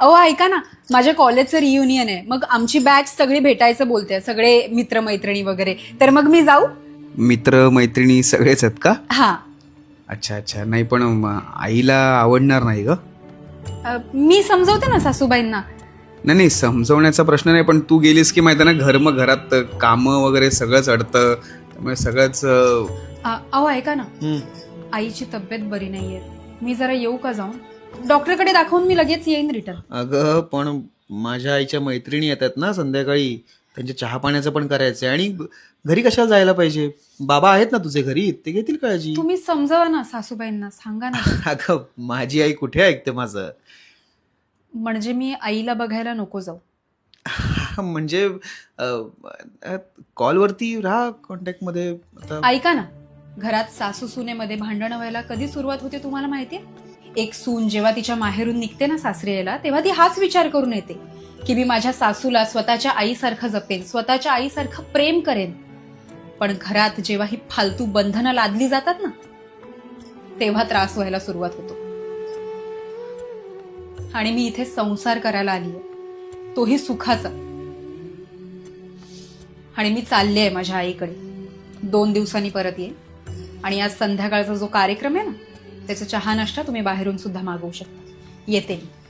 अहो ऐका ना. माझ्या कॉलेजचं रियुनियन आहे. मग आमची बॅच सगळी भेटायचं बोलते. सगळे मित्रमैत्रिणी वगैरे. तर मग मी जाऊ? मित्र मैत्रिणी सगळेच आहेत का? हा. अच्छा अच्छा. नाही पण म, आईला आवडणार नाही ग. अ, मी समजवते ना सासूबाईंना. नाही नाही. समजवण्याचा प्रश्न नाही पण तू गेलीस की माहिती ना घर मग घरात कामं वगैरे सगळंच अडतं. त्यामुळे सगळंच अं, अ, अहो ऐका ना. आईची तब्येत बरी नाहीये. मी जरा येऊ का जाऊन? डॉक्टरकडे दाखवून मी लगेच येईन रिटर्न. अगं पण माझ्या आईच्या मैत्रिणी येतात ना संध्याकाळी. त्यांच्या चहा पाण्याचं पण करायचंय. आणि घरी कशाला जायला पाहिजे? बाबा आहेत ना तुझे घरी? ते घेतील काळजी? तुम्ही समजवा ना सासूबाईंना सांगा ना. अगं माझी आई कुठे ऐकते माझं? म्हणजे मी आईला बघायला नको जाऊ. म्हणजे कॉलवरती राहा कॉन्टॅक्टमध्ये. आता ऐका ना. घरात सासू सुनेमध्ये भांडण व्हायला कधी सुरुवात होते तुम्हाला माहितीये? एक सून जेव्हा तिच्या माहेरून निघते ना सासरी यायला तेव्हा ती हाच विचार करून येते की मी माझ्या सासूला स्वतःच्या आईसारखं जपेन स्वतःच्या आईसारखं प्रेम करेन. पण घरात जेव्हा ही फालतू बंधनं लादली जातात ना तेव्हा त्रास व्हायला सुरुवात होतो. आणि मी इथे संसार करायला आलीये तोही सुखाचा. आणि मी चालले आहे माझ्या आईकडे. दोन दिवसांनी परत येईन. आणि आज संध्याकाळचा जो कार्यक्रम आहे ना त्याचा चहा नाश्ता तुम्ही बाहेरून सुद्धा मागवू शकता. येते मी.